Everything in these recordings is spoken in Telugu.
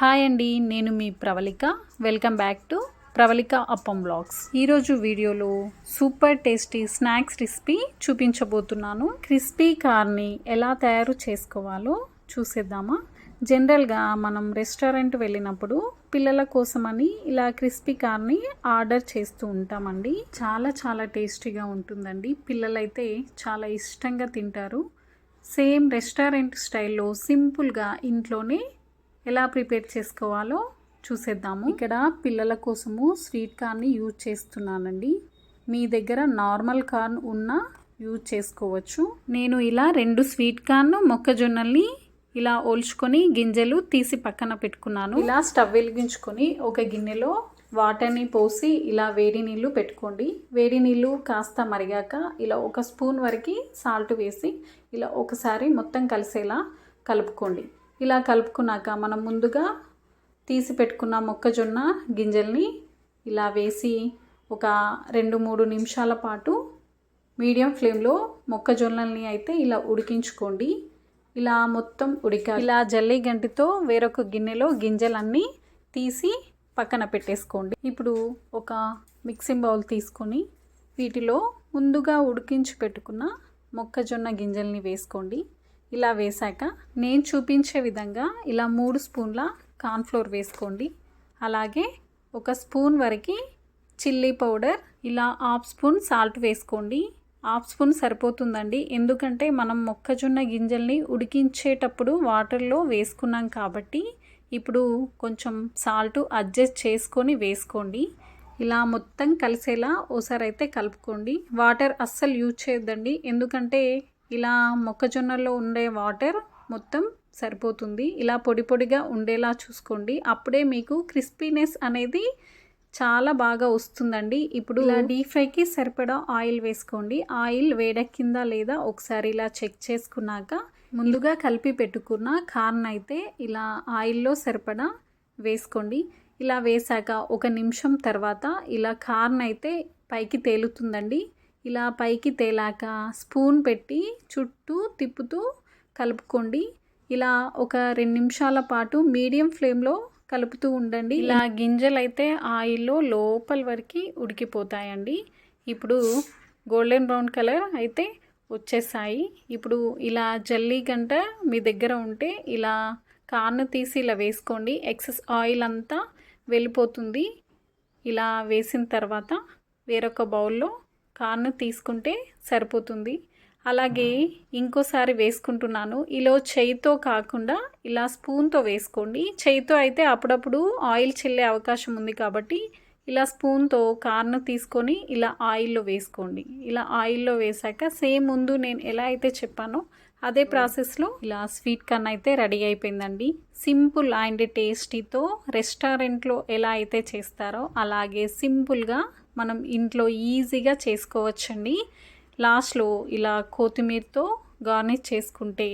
హాయ్ అండి నేను మీ Pravalika. Welcome back to Pravalika Appam blogs ఈరోజు వీడియోలో సూపర్ టేస్టీ స్నాక్స్ రెసిపీ చూపించబోతున్నాను. క్రిస్పీ కార్ని ఎలా తయారు చేసుకోవాలో చూసేద్దామా? జనరల్గా మనం రెస్టారెంట్ వెళ్ళినప్పుడు పిల్లల కోసమని ఇలా క్రిస్పీ కార్ని ఆర్డర్ చేస్తూ ఉంటామండి. చాలా చాలా టేస్టీగా ఉంటుందండి. పిల్లలైతే చాలా ఇష్టంగా తింటారు. సేమ్ రెస్టారెంట్ స్టైల్లో సింపుల్గా ఇంట్లోనే ఎలా ప్రిపేర్ చేసుకోవాలో చూసేద్దాము. ఇక్కడ పిల్లల కోసము స్వీట్ కార్న్ని యూజ్ చేస్తున్నానండి. మీ దగ్గర నార్మల్ కార్న్ ఉన్నా యూజ్ చేసుకోవచ్చు. నేను ఇలా రెండు స్వీట్ కార్న్ మొక్కజొన్నల్ని ఇలా ఓల్చుకొని గింజలు తీసి పక్కన పెట్టుకున్నాను. ఇలా స్టవ్ వెలిగించుకొని ఒక గిన్నెలో వాటర్ని పోసి ఇలా వేడి నీళ్ళు పెట్టుకోండి. వేడి నీళ్ళు కాస్త మరిగాక ఇలా ఒక స్పూన్ వరకు సాల్ట్ వేసి ఇలా ఒకసారి మొత్తం కలిసేలా కలుపుకోండి. ఇలా కలుపుకున్నాక మనం ముందుగా తీసి పెట్టుకున్న మొక్కజొన్న గింజల్ని ఇలా వేసి ఒక రెండు మూడు నిమిషాల పాటు మీడియం ఫ్లేమ్లో మొక్కజొన్నల్ని అయితే ఇలా ఉడికించుకోండి. ఇలా మొత్తం ఉడిక ఇలా జల్లి గంటితో వేరొక గిన్నెలో గింజలన్నీ తీసి పక్కన పెట్టేసుకోండి. ఇప్పుడు ఒక మిక్సింగ్ బౌల్ తీసుకొని వీటిలో ముందుగా ఉడికించి పెట్టుకున్న మొక్కజొన్న గింజల్ని వేసుకోండి. ఇలా వేశాక నేను చూపించే విధంగా ఇలా మూడు స్పూన్ల కార్న్ఫ్లోర్ వేసుకోండి. అలాగే ఒక స్పూన్ వరకు చిల్లీ పౌడర్ ఇలా హాఫ్ స్పూన్ సాల్ట్ వేసుకోండి. హాఫ్ స్పూన్ సరిపోతుందండి. ఎందుకంటే మనం మొక్కజొన్న గింజల్ని ఉడికించేటప్పుడు వాటర్లో వేసుకున్నాం కాబట్టి ఇప్పుడు కొంచెం సాల్ట్ అడ్జస్ట్ చేసుకొని వేసుకోండి. ఇలా మొత్తం కలిసేలా ఓసారి అయితే కలుపుకోండి. వాటర్ అస్సలు యూజ్ చేయొద్దండి. ఎందుకంటే ఇలా మొక్కజొన్నలో ఉండే వాటర్ మొత్తం సరిపోతుంది. ఇలా పొడి పొడిగా ఉండేలా చూసుకోండి. అప్పుడే మీకు క్రిస్పీనెస్ అనేది చాలా బాగా వస్తుందండి. ఇప్పుడు ఇలా డీప్ ఫ్రైకి సరిపడా ఆయిల్ వేసుకోండి. ఆయిల్ వేడెక్కిందా లేదా ఒకసారి ఇలా చెక్ చేసుకున్నాక ముందుగా కలిపి పెట్టుకున్న కార్న్ అయితే ఇలా ఆయిల్లో సరిపడా వేసుకోండి. ఇలా వేసాక ఒక నిమిషం తర్వాత ఇలా కార్న్ అయితే పైకి తేలుతుందండి. ఇలా పైకి తేలాక స్పూన్ పెట్టి చుట్టూ తిప్పుతూ కలుపుకోండి. ఇలా ఒక రెండు నిమిషాల పాటు మీడియం ఫ్లేమ్లో కలుపుతూ ఉండండి. ఇలా గింజలు అయితే ఆయిల్లో లోపల వరకు ఉడికిపోతాయండి. ఇప్పుడు గోల్డెన్ బ్రౌన్ కలర్ అయితే వచ్చేసాయి. ఇప్పుడు ఇలా జల్లీ గంట మీ దగ్గర ఉంటే ఇలా కార్న్ తీసి ఇలా వేసుకోండి. ఎక్సెస్ ఆయిల్ అంతా వెళ్ళిపోతుంది. ఇలా వేసిన తర్వాత వేరొక బౌల్లో కార్న్ తీసుకుంటే సరిపోతుంది. అలాగే ఇంకోసారి వేసుకుంటున్నాను. ఇలా చేయితో కాకుండా ఇలా స్పూన్తో వేసుకోండి. చేయితో అయితే అప్పుడప్పుడు ఆయిల్ చెల్లే అవకాశం ఉంది కాబట్టి ఇలా స్పూన్తో కార్న్ తీసుకొని ఇలా ఆయిల్లో వేసుకోండి. ఇలా ఆయిల్లో వేసాక సేమ్ ముందు నేను ఎలా అయితే చెప్పానో అదే ప్రాసెస్లో ఇలా స్వీట్ కార్న్ అయితే రెడీ అయిపోయిందండి. సింపుల్ అండ్ టేస్టీతో రెస్టారెంట్లో ఎలా అయితే చేస్తారో అలాగే సింపుల్గా మనం ఇంట్లో ఈజీగా చేసుకోవచ్చండి. లాస్ట్లో ఇలా కొత్తిమీరతో గార్నిష్ చేసుకుంటే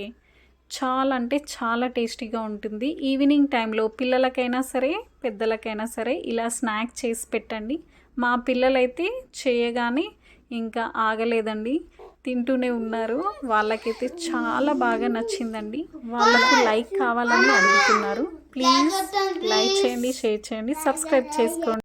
చాలా అంటే చాలా టేస్టీగా ఉంటుంది. ఈవినింగ్ టైంలో పిల్లలకైనా సరే పెద్దలకైనా సరే ఇలా స్నాక్ చేసి పెట్టండి. మా పిల్లలైతే చేయగానే ఇంకా ఆగలేదండి. తింటూనే ఉన్నారు. వాళ్ళకైతే చాలా బాగా నచ్చిందండి. వాళ్ళకు లైక్ కావాలని అడుగుతున్నారు. ప్లీజ్ లైక్ చేయండి షేర్ చేయండి సబ్స్క్రైబ్ చేసుకోండి.